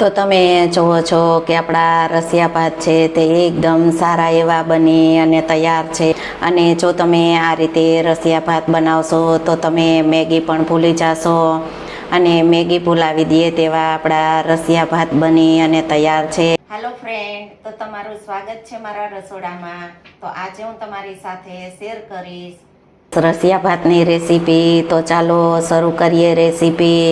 તો તમે જુઓ છો કે આપણા રસિયા ભાત છે તે એકદમ સારા એવા બની અને તૈયાર છે. અને જો તમે આ રીતે રસિયા ભાત બનાવશો તો તમે મેગી પણ ભૂલી જશો. અને મેગી ભૂલાવી દઈએ તેવા આપણા રસિયા ભાત બની અને તૈયાર છે. હેલો ફ્રેન્ડ તો તમારું સ્વાગત છે મારા રસોડામાં. તો આજે હું તમારી સાથે શેર કરીશ. રસિયા ભાતની રેસીપી તો ચાલો શરૂ કરીએ રેસીપી.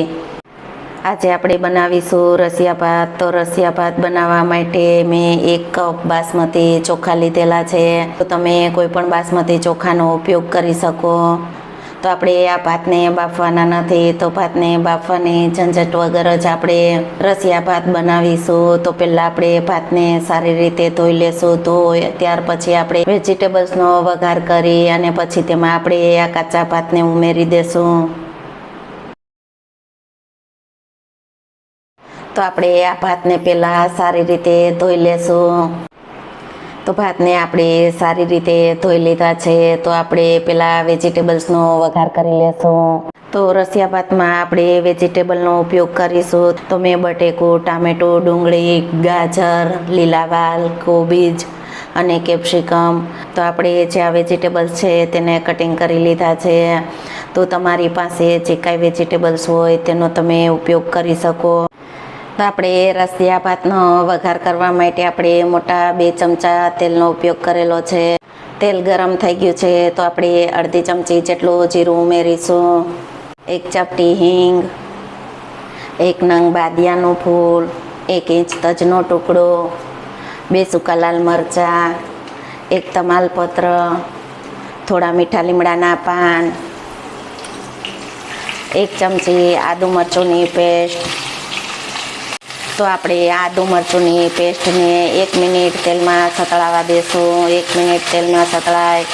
આજે આપણે બનાવીશું રસિયા ભાત. તો રસિયા ભાત બનાવવા માટે મેં એક કપ બાસમતી ચોખા લીધેલા છે. તો તમે કોઈ પણ બાસમતી ચોખાનો ઉપયોગ કરી શકો. તો આપણે આ ભાતને બાફવાના નથી. તો ભાતને બાફવાની ઝંઝટ વગર જ આપણે રસિયા ભાત બનાવીશું. તો પહેલાં આપણે ભાતને સારી રીતે ધોઈ લેશું. ધોઈ ત્યાર પછી આપણે વેજીટેબલ્સનો વઘાર કરી અને પછી તેમાં આપણે આ કાચા ભાતને ઉમેરી દેશું. તો આપણે આ ભાતને પહેલાં સારી રીતે ધોઈ લેશું. તો ભાતને આપણે સારી રીતે ધોઈ લીધા છે, તો આપણે પહેલાં વેજીટેબલ્સનો વઘાર કરી લેશું. તો રસિયા ભાતમાં આપણે વેજીટેબલનો ઉપયોગ કરીશું. તો મેં બટેકું, ટામેટું, ડુંગળી, ગાજર, લીલા વાલ, કોબીજ અને કેપ્સિકમ. તો આપણે જે આ વેજીટેબલ્સ છે તેને કટિંગ કરી લીધા છે. તો તમારી પાસે જે કાંઈ વેજીટેબલ્સ હોય તેનો તમે ઉપયોગ કરી શકો. તો આપણે રસિયા ભાતનો વઘાર કરવા માટે આપણે મોટા બે ચમચા તેલનો ઉપયોગ કરેલો છે. તેલ ગરમ થઈ ગયું છે તો આપણે અડધી ચમચી જેટલું જીરું ઉમેરીશું. એક ચપટી હિંગ, એક નંગ બાદિયાનું ફૂલ, એક ઇંચ તજનો ટુકડો, બે સૂકા લાલ મરચાં, એક તમાલપત્ર, થોડા મીઠા લીમડાના પાન, એક ચમચી આદુ મરચુંની પેસ્ટ તો આપણે આદુ મરચુંની પેસ્ટને એક મિનિટ તેલમાં સતળાવા દેશું. એક મિનિટ તેલમાં સતળાય.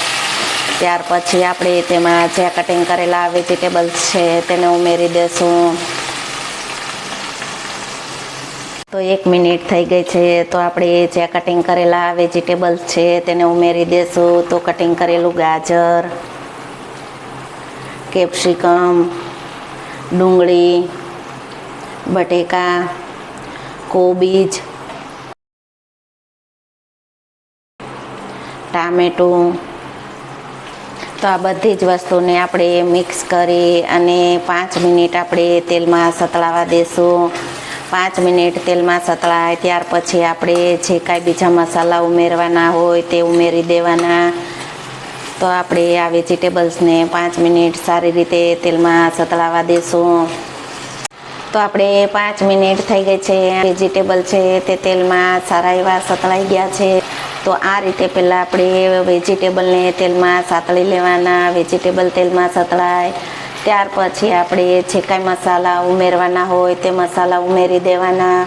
ત્યાર પછી આપણે તેમાં જે કટિંગ કરેલા વેજીટેબલ્સ છે તેને ઉમેરી દેશું. તો એક મિનિટ થઈ ગઈ છે. તો આપણે જે કટિંગ કરેલા વેજીટેબલ્સ છે તેને ઉમેરી દેશું. તો કટિંગ કરેલું ગાજર કેપ્સિકમ ડુંગળી, બટેકા કોબીજ ટામેટું તો આ બધી જ વસ્તુને આપણે મિક્સ કરી અને પાંચ મિનિટ આપણે તેલમાં સતળાવા દેશું. પાંચ મિનિટ તેલમાં સતળાય, ત્યાર પછી આપણે જે કાંઈ બીજા મસાલા ઉમેરવાના હોય તે ઉમેરી દેવાના. તો આપણે આ વેજીટેબલ્સને પાંચ મિનિટ સારી રીતે તેલમાં સતળાવા દેશું. તો આપણે પાંચ મિનિટ થઈ ગઈ છે. વેજીટેબલ છે, તે તેલમાં સારા એવા સતળાઈ ગયા છે. તો આ રીતે પહેલાં આપણે વેજીટેબલને તેલમાં સાતળી લેવાના, વેજીટેબલ તેલમાં સતળાય. ત્યાર પછી આપણે જે કાંઈ મસાલા ઉમેરવાના હોય તે મસાલા ઉમેરી દેવાના.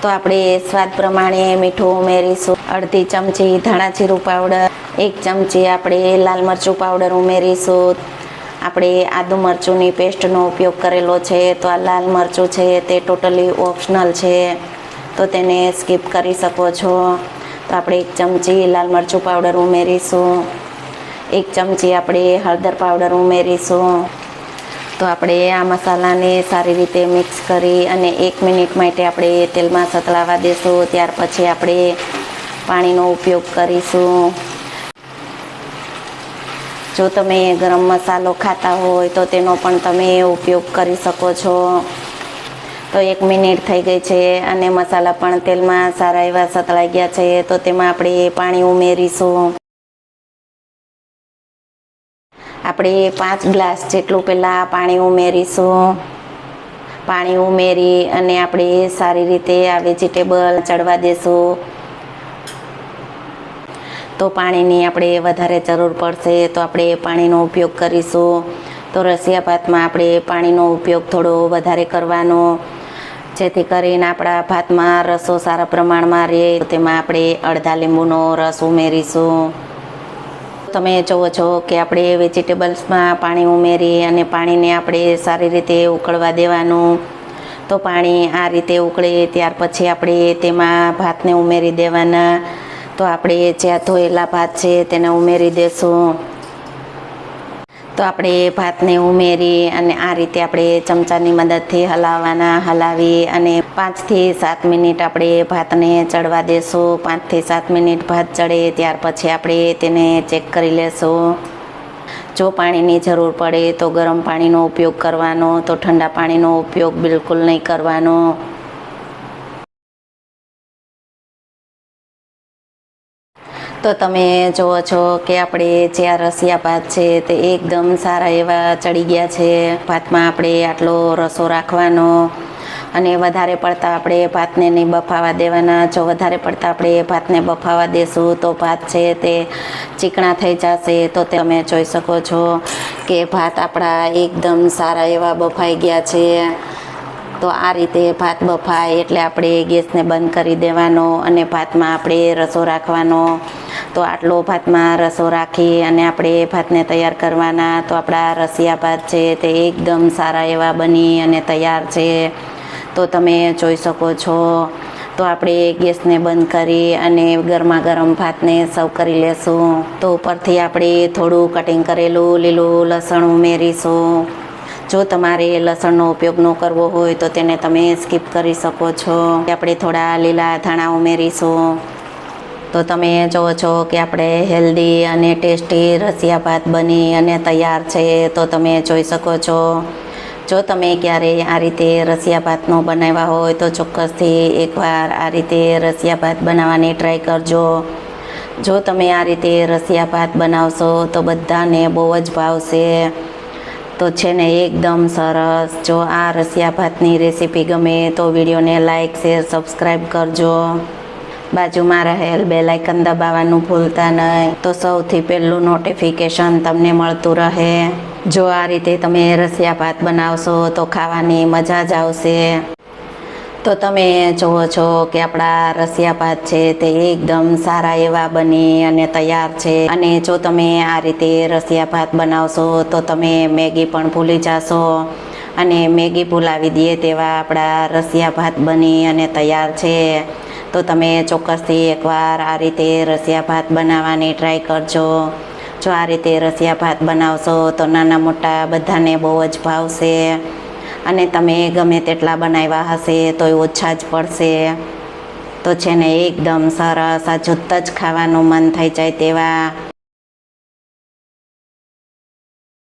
તો આપણે સ્વાદ પ્રમાણે મીઠું ઉમેરીશું. અડધી ચમચી ધાણા જીરું પાવડર, એક ચમચી આપણે લાલ મરચું પાવડર ઉમેરીશું. આપણે આદુ મરચુંની પેસ્ટનો ઉપયોગ કરેલો છે, તો આ લાલ મરચું છે તે ટોટલી ઓપ્શનલ છે, તો તેને સ્કીપ કરી શકો છો. તો આપણે એક ચમચી લાલ મરચું પાવડર ઉમેરીશું, એક ચમચી આપણે હળદર પાવડર ઉમેરીશું. તો આપણે આ મસાલાને સારી રીતે મિક્સ કરી અને એક મિનિટ માટે આપણે તેલમાં સતળાવા દેશું, ત્યાર પછી આપણે પાણીનો ઉપયોગ કરીશું. જો તમે ગરમ મસાલો ખાતા હોય તો તેનો પણ તમે ઉપયોગ કરી શકો છો. તો એક મિનિટ થઈ ગઈ છે અને મસાલા પણ તેલમાં સારા એવા સતળાઈ ગયા છે. તો તેમાં આપણે પાણી ઉમેરીશું. આપણે પાંચ ગ્લાસ જેટલું પહેલાં પાણી ઉમેરીશું. પાણી ઉમેરી અને આપણે સારી રીતે આ વેજીટેબલ ચડવા દેશું. તો પાણીની આપણે વધારે જરૂર પડશે તો આપણે પાણીનો ઉપયોગ કરીશું. તો રસિયા ભાતમાં આપણે પાણીનો ઉપયોગ થોડો વધારે કરવાનો. જેથી કરીને આપણા ભાતમાં રસો સારા પ્રમાણમાં રહે તેમાં આપણે અડધા લીંબુનો રસ ઉમેરીશું. તમે જુઓ છો કે આપણે વેજીટેબલ્સમાં પાણી ઉમેરી અને પાણીને આપણે સારી રીતે ઉકળવા દેવાનું. તો પાણી આ રીતે ઉકળે, ત્યાર પછી આપણે તેમાં ભાતને ઉમેરી દેવાના. તો આપણે જ્યાં ધોયેલા ભાત છે તેને ઉમેરી દેશું. તો આપણે ભાતને ઉમેરી અને આ રીતે આપણે ચમચાની મદદથી હલાવવાના, હલાવી અને પાંચથી સાત મિનિટ આપણે ભાતને ચડવા દેશું. પાંચથી સાત મિનિટ ભાત ચડે ત્યાર પછી આપણે તેને ચેક કરી લેશું. જો પાણીની જરૂર પડે તો ગરમ પાણીનો ઉપયોગ કરવાનો, તો ઠંડા પાણીનો ઉપયોગ બિલકુલ નહીં કરવાનો. તો તમે જુઓ છો કે આપણે જે આ રસિયા ભાત છે તે એકદમ સારા એવા ચડી ગયા છે. ભાતમાં આપણે આટલો રસો રાખવાનો અને વધારે પડતા આપણે ભાતને નહીં બફાવા દેવાના. જો વધારે પડતા આપણે ભાતને બફાવા દેશું તો ભાત છે તે ચીકણા થઈ જશે. તો તમે જોઈ શકો છો કે ભાત આપણા એકદમ સારા એવા બફાઈ ગયા છે. તો આ રીતે ભાત બફાય એટલે આપણે ગેસને બંધ કરી દેવાનો અને ભાતમાં આપણે રસો રાખવાનો. તો આટલો ભાતમાં રસો રાખી અને આપણે ભાતને તૈયાર કરવાના. તો આપણા રસિયા ભાત છે તે એકદમ સારા એવા બની અને તૈયાર છે. તો તમે જોઈ શકો છો. તો આપણે ગેસને બંધ કરી અને ગરમા ગરમ ભાતને સર્વ કરી લેશું. તો ઉપરથી આપણે થોડું કટિંગ કરેલું લીલું લસણ ઉમેરીશું. જો તમારે લસણનો ઉપયોગ ન કરવો હોય તો તેને તમે સ્કીપ કરી શકો છો. આપણે થોડા લીલા ધાણા ઉમેરીશું. તો તમે જુઓ છો કે આપણે હેલ્ધી અને ટેસ્ટી રસિયા ભાત બની અને તૈયાર છે તો તમે જોઈ શકો છો. જો તમે ક્યારેય આ રીતે રસિયા ભાતનો બનાવ્યા હોય તો ચોક્કસથી એકવાર આ રીતે રસિયા ભાત બનાવવાની ટ્રાય કરજો. જો તમે આ રીતે રસિયા ભાત બનાવશો તો બધાને બહુ જ ભાવશે. તો છે ને એકદમ સરસ. જો આ રસિયા ભાતની રેસીપી ગમે તો વિડીયોને લાઇક શેર સબસ્ક્રાઈબ કરજો. બાજુમાં રહેલ બે લાઇકન દબાવવાનું ભૂલતા નહીં. તો સૌથી પહેલું નોટિફિકેશન તમને મળતું રહે. જો આ રીતે તમે રસિયા ભાત બનાવશો તો ખાવાની મજા જ આવશે. તો તમે જુઓ છો કે આપણા રસિયા ભાત છે તે એકદમ સારા એવા બની અને તૈયાર છે. અને જો તમે આ રીતે રસિયા ભાત બનાવશો, તો તમે મેગી પણ ભૂલી જશો. અને મેગી ભૂલાવી દઈએ તેવા આપણા રસિયા ભાત બની અને તૈયાર છે. તો તમે ચોક્કસથી એકવાર આ રીતે રસિયા ભાત બનાવવાની ટ્રાય કરજો. જો આ રીતે રસિયા ભાત બનાવશો, તો નાના મોટા બધાને બહુ જ ભાવશે. અને તમે ગમે તેટલા બનાવ્યા હશે તો ઓછા જ પડશે. તો છે ને, એકદમ સરસ, આ જુત્ત જ ખાવાનું મન થઈ જાય તેવા